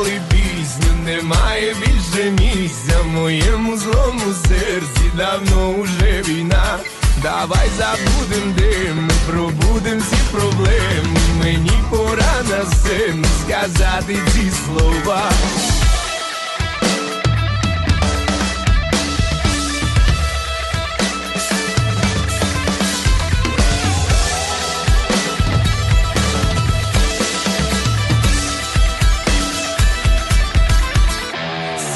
прислали пісню, немає більше місця в моєму злому серці давно уже війна. Давай забудем дим, ми пробудем всі проблеми. Мені пора на син сказати ці слова.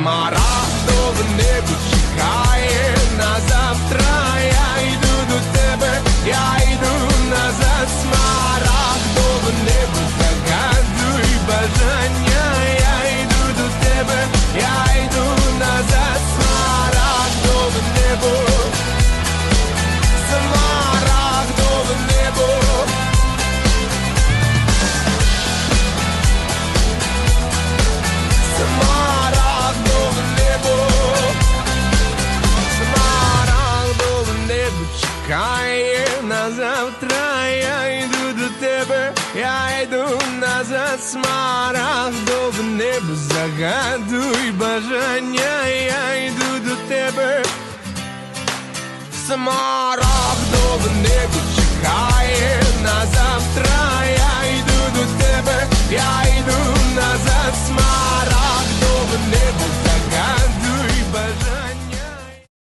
Смарагдове небо небо чекає на завтра. Я йду до тебе, я йду назад. в небо, загадуй бажання. Я йду до тебе. Смарагдове небо чекає на завтра.